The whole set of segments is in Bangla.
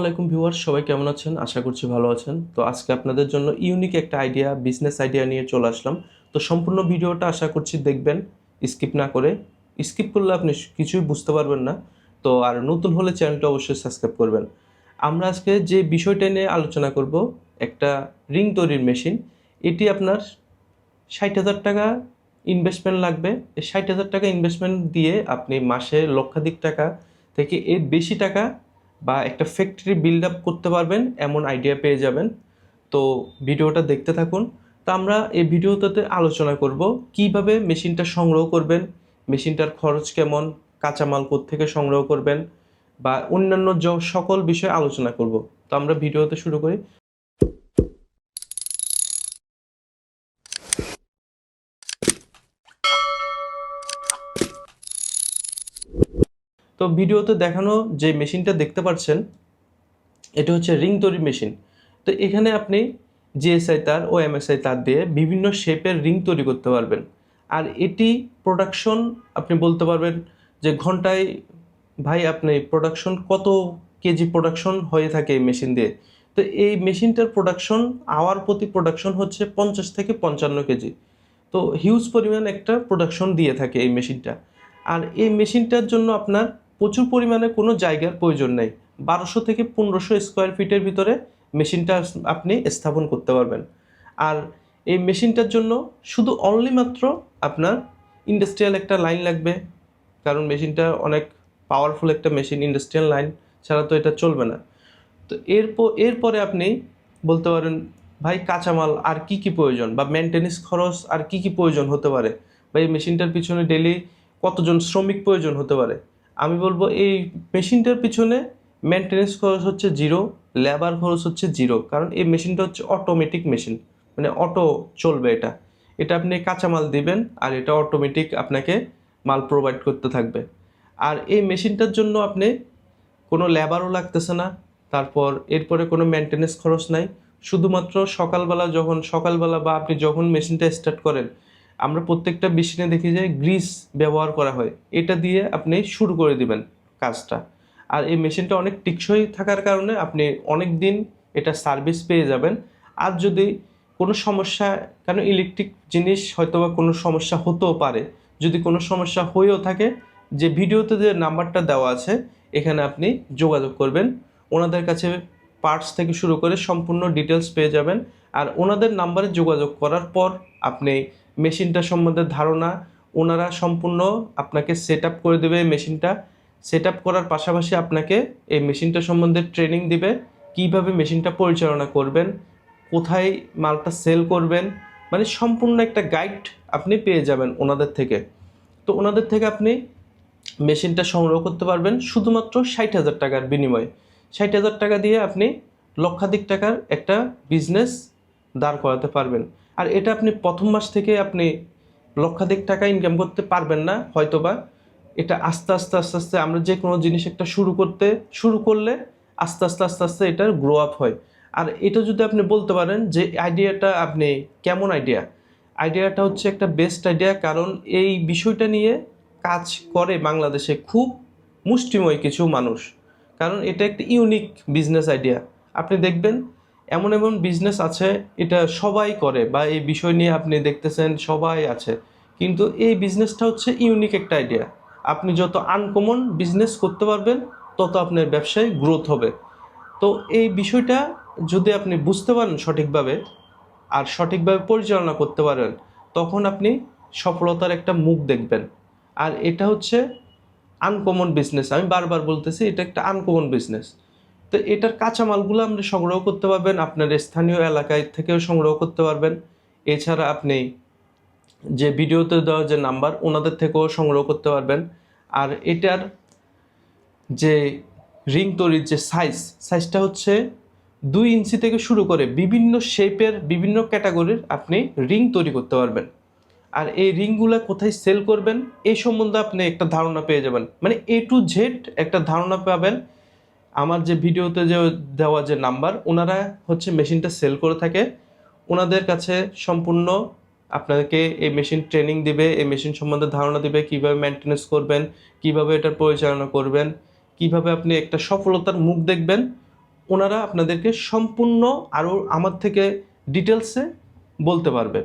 আলাইকুম ভিউয়ার সবাই কেমন আছেন? আশা করছি ভালো আছেন। তো আজকে আপনাদের জন্য ইউনিক একটা আইডিয়া বিজনেস আইডিয়া নিয়ে চলে আসলাম। তো সম্পূর্ণ ভিডিওটা আশা করছি দেখবেন স্কিপ না করে। স্কিপ করলে আপনি কিছুই বুঝতে পারবেন না। তো আর নতুন হলে চ্যানেলটা অবশ্যই সাবস্ক্রাইব করবেন। আমরা আজকে যে বিষয়টা নিয়ে আলোচনা করব, একটা রিং তৈরির মেশিন এটি আপনার ষাট হাজার টাকা ইনভেস্টমেন্ট লাগবে। এই ষাট হাজার টাকা ইনভেস্টমেন্ট দিয়ে আপনি মাসে লক্ষাধিক টাকা থেকে এর বেশি টাকা বা একটা ফ্যাক্টরি বিল্ড আপ করতে পারবেন, এমন আইডিয়া পেয়ে যাবেন। তো ভিডিওটা দেখতে থাকুন। তো আমরা এই ভিডিওটাতে আলোচনা করব, কীভাবে মেশিনটা সংগ্রহ করবেন, মেশিনটার খরচ কেমন, কাঁচামাল থেকে সংগ্রহ করবেন, বা অন্যান্য সকল বিষয়ে আলোচনা করব। তো আমরা ভিডিওতে শুরু করি। তো ভিডিওতে দেখানো যে মেশিনটা দেখতে পাচ্ছেন, এটা হচ্ছে রিং তৈরি মেশিন। তো এখানে আপনি জিএসআই তার ও এমএসআই তার দিয়ে বিভিন্ন শেপের রিং তৈরি করতে পারবেন। আর এটি প্রোডাকশন আপনি বলতে পারবেন যে ঘন্টায় ভাই আপনি প্রোডাকশন কত কেজি প্রোডাকশন হয়ে থাকে এই মেশিন দিয়ে? তো এই মেশিনটার প্রোডাকশন আওয়ার প্রতি প্রোডাকশন হচ্ছে পঞ্চাশ থেকে পঞ্চান্ন কেজি। তো হিউজ পরিমাণ একটা প্রোডাকশন দিয়ে থাকে এই মেশিনটা আর এই মেশিনটার জন্য আপনার প্রচুর পরিমাণে কোনো জায়গার প্রয়োজন নেই। বারোশো থেকে পনেরোশো স্কোয়ার ফিটের ভিতরে মেশিনটা আপনি স্থাপন করতে পারবেন। আর এই মেশিনটার জন্য শুধু অনলি মাত্র আপনার ইন্ডাস্ট্রিয়াল একটা লাইন লাগবে। কারণ মেশিনটা অনেক পাওয়ারফুল একটা মেশিন ইন্ডাস্ট্রিয়াল লাইন ছাড়া তো এটা চলবে না। তো এরপর এরপরে আপনি বলতে পারেন, ভাই, কাঁচামাল আর কি কি প্রয়োজন? বা মেনটেন্যান্স খরচ আর কি কি প্রয়োজন হতে পারে? বা এই মেশিনটার পিছনে ডেলি কতজন শ্রমিক প্রয়োজন হতে পারে? আমি বলব এই মেশিনটার পিছনে মেনটেন্যান্স খরচ হচ্ছে জিরো লেবার খরচ হচ্ছে জিরো কারণ এই মেশিনটা হচ্ছে অটোমেটিক মেশিন মানে অটো চলবে এটা। এটা আপনি কাঁচামাল দিবেন আর এটা অটোমেটিক আপনাকে মাল প্রোভাইড করতে থাকবে। আর এই মেশিনটার জন্য আপনি কোনো লেবারও লাগতেছে না, তারপর এরপরে কোনো মেনটেন্যান্স খরচ নাই। শুধুমাত্র সকালবেলা যখন, সকালবেলা বা আপনি যখন মেশিনটা স্টার্ট করেন আমরা প্রত্যেকটা মেশিনে দেখি যে গ্রিস ব্যবহার করা হয়। এটা দিয়ে আপনি শুরু করে দিবেন কাজটা। আর এই মেশিনটা অনেক টিকসই থাকার কারণে আপনি অনেক দিন এটা সার্ভিস পেয়ে যাবেন। আর যদি কোনো সমস্যা কারণ ইলেকট্রিক জিনিস হয়তো বা কোনো সমস্যা হতেও পারে, যদি কোনো সমস্যা হয়েও থাকে, যে ভিডিওতে যে নাম্বারটা দেওয়া আছে, এখানে আপনি যোগাযোগ করবেন। ওনাদের কাছে পার্টস থেকে শুরু করে সম্পূর্ণ ডিটেলস পেয়ে যাবেন। আর ওনাদের নাম্বারে যোগাযোগ করার পর আপনি মেশিনটা সম্বন্ধে ধারণা, ওনারা সম্পূর্ণ আপনাকে সেট করে দেবে এই মেশিনটা। সেট করার পাশাপাশি আপনাকে এই মেশিনটা সম্বন্ধে ট্রেনিং দিবে, কীভাবে মেশিনটা পরিচালনা করবেন, কোথায় মালটা সেল করবেন মানে সম্পূর্ণ একটা গাইড আপনি পেয়ে যাবেন ওনাদের থেকে। তো ওনাদের থেকে আপনি মেশিনটা সংগ্রহ করতে পারবেন শুধুমাত্র ষাট হাজার টাকার বিনিময়ে। ষাট হাজার টাকা দিয়ে আপনি লক্ষাধিক টাকার একটা বিজনেস দাঁড় করাতে পারবেন। আর এটা আপনি প্রথম মাস থেকে আপনি লক্ষাধিক টাকা ইনকাম করতে পারবেন না, হয়তোবা। এটা আস্তে আস্তে আস্তে আস্তে আমরা যে কোনো জিনিস একটা শুরু করতে, শুরু করলে আস্তে আস্তে আস্তে আস্তে এটার গ্রো আপ হয়। আর এটা যদি আপনি বলতে পারেন যে আইডিয়াটা আপনি, কেমন আইডিয়া আইডিয়াটা হচ্ছে একটা বেস্ট আইডিয়া কারণ এই বিষয়টা নিয়ে কাজ করে বাংলাদেশে খুব মুষ্টিময় কিছু মানুষ। কারণ এটা একটা ইউনিক বিজনেস আইডিয়া আপনি দেখবেন এমন এমন বিজনেস আছে, এটা সবাই করে বা এই বিষয় নিয়ে আপনি দেখতেছেন, সবাই আছে। কিন্তু এই বিজনেসটা হচ্ছে ইউনিক একটা আইডিয়া আপনি যত আনকমন বিজনেস করতে পারবেন, তত আপনার ব্যবসায় গ্রোথ হবে। তো এই বিষয়টা যদি আপনি বুঝতে পারেন সঠিকভাবে আর সঠিকভাবে পরিচালনা করতে পারেন, তখন আপনি সফলতার একটা মুখ দেখবেন। আর এটা হচ্ছে আনকমন বিজনেস আমি বারবার বলতেছি, এটা একটা আনকমন বিজনেস তো এটার কাঁচামালগুলো আপনি সংগ্রহ করতে পারবেন, আপনার স্থানীয় এলাকায় থেকেও সংগ্রহ করতে পারবেন। এছাড়া আপনি যে ভিডিওতে দেওয়া যে নাম্বার, ওনাদের থেকেও সংগ্রহ করতে পারবেন। আর এটার যে রিং তৈরির যে সাইজ, সাইজটা হচ্ছে দুই ইঞ্চি থেকে শুরু করে বিভিন্ন শেপের বিভিন্ন ক্যাটাগরির আপনি রিং তৈরি করতে পারবেন। আর এই রিংগুলো কোথায় সেল করবেন, এই সম্বন্ধে আপনি একটা ধারণা পেয়ে যাবেন। মানে এ টু জেড একটা ধারণা পাবেন আমার যে ভিডিওতে যে দেওয়া যে নাম্বার, ওনারা হচ্ছে মেশিনটা সেল করে থাকে। ওনাদের কাছে সম্পূর্ণ আপনাকে এই মেশিন ট্রেনিং দিবে, এই মেশিন সম্বন্ধে ধারণা দিবে, কীভাবে মেনটেনেন্স করবেন, কীভাবে এটার পরিচালনা করবেন, কীভাবে আপনি একটা সফলতার মুখ দেখবেন। ওনারা আপনাদেরকে সম্পূর্ণ আরও আমার থেকে ডিটেলসে বলতে পারবে।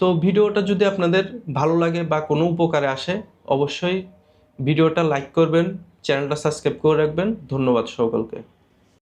তো ভিডিওটা যদি আপনাদের ভালো লাগে বা কোনো উপকারে আসে, অবশ্যই ভিডিওটা লাইক করবেন চ্যানেলটা সাবস্ক্রাইব করে রাখবেন। ধন্যবাদ সকলকে।